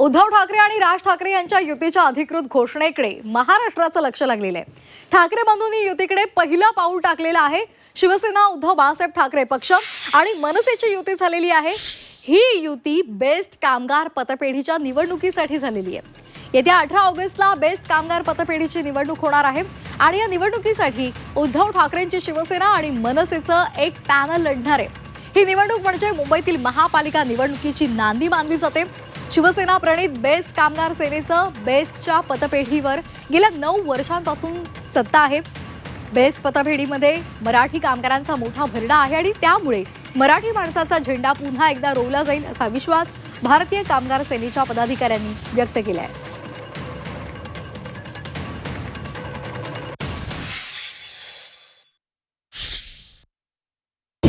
उद्धव ठाकरे आणि राज ठाकरे यांच्या युतीच्या अधिकृत घोषणेकडे महाराष्ट्राचं लक्ष लागलेलं आहे. ठाकरे बंधूंनी युतीकडे पहिलं पाऊल टाकलेलं आहे. शिवसेना उद्धव बाळासाहेब ठाकरे पक्ष आणि मनसेची युती झालेली आहे. ही युती बेस्ट कामगार पतपेढीच्या निवडणुकीसाठी झालेली आहे. येत्या अठरा ऑगस्टला बेस्ट कामगार पतपेढीची निवडणूक होणार आहे. आणि या निवडणुकीसाठी उद्धव ठाकरेंची शिवसेना आणि मनसेचं एक पॅनल लढणार आहे. ही निवडणूक म्हणजे मुंबईतील महापालिका निवडणुकीची नांदी मानली जाते. शिवसेना प्रणित बेस्ट कामगार सेनेचं बेस्टच्या पतपेढीवर गेल्या नऊ वर्षांपासून सत्ता आहे. बेस्ट पतपेढीमध्ये मराठी कामगारांचा मोठा भरडा आहे आणि त्यामुळे मराठी माणसाचा झेंडा पुन्हा एकदा रोवला जाईल असा विश्वास भारतीय कामगार सेनेच्या पदाधिकाऱ्यांनी व्यक्त केला आहे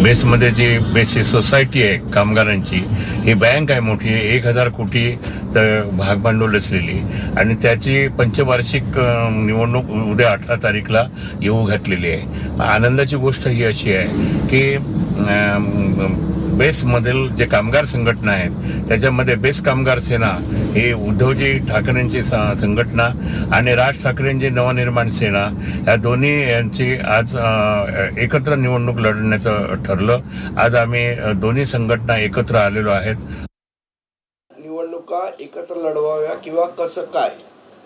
बेसमध्ये जी बेसिस सोसायटी आहे कामगारांची ही बँक आहे मोठी एक हजार कोटी भागभांडवल असलेली. आणि त्याची पंचवार्षिक निवडणूक उद्या अठरा तारीखला येऊ घातलेली आहे. आनंदाची गोष्ट ही अशी आहे की बेसमधील जे कामगार संघटना आहेत त्याच्यामध्ये बेस कामगार सेना हे उद्धवजी ठाकरेंची संघटना आणि राज ठाकरेंची नवनिर्माण सेना या दोन्ही यांची आज एकत्र निवडणूक लढण्याचं ठरलं. आज आम्ही दोन्ही संघटना एकत्र आलेलो आहेत. निवडणुका एकत्र लढवाव्या किंवा कसं काय?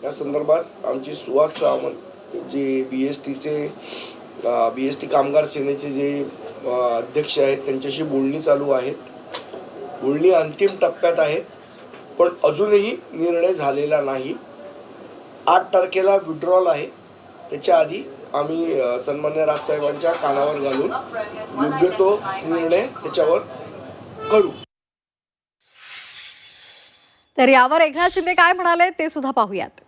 या संदर्भात आमची सुहास सावंत जे बी एस टीचे बी एस टी कामगार सेनेचे जे अध्यक्ष आहेत त्यांच्याशी बोलणी चालू आहेत. बोलणी अंतिम टप्प्यात आहेत पण अजूनही निर्णय झालेला नाही. आठ तारखेला विड्रॉल आहे. त्याच्या आधी आम्ही सन्मान्य राजसाहेबांच्या कानावर घालून योग्य तो निर्णय त्याच्यावर करू. तर यावर एकनाथ शिंदे काय म्हणाले ते सुद्धा पाहूयात.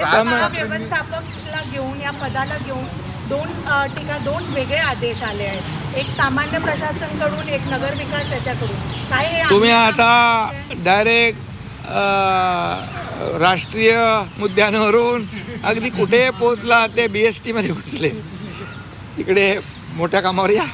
व्यवस्थापकला घेऊन या पदाला घेऊन दोन अ, ठिका दोन वेगळे आदेश आले आहेत. एक सामान्य प्रशासनकडून एक नगर विकास याच्याकडून. काय तुम्ही आता डायरेक्ट राष्ट्रीय मुद्द्यांवरून अगदी कुठे पोहोचला ते बी एस टीमध्ये घुसले. तिकडे मोठ्या कामावर या.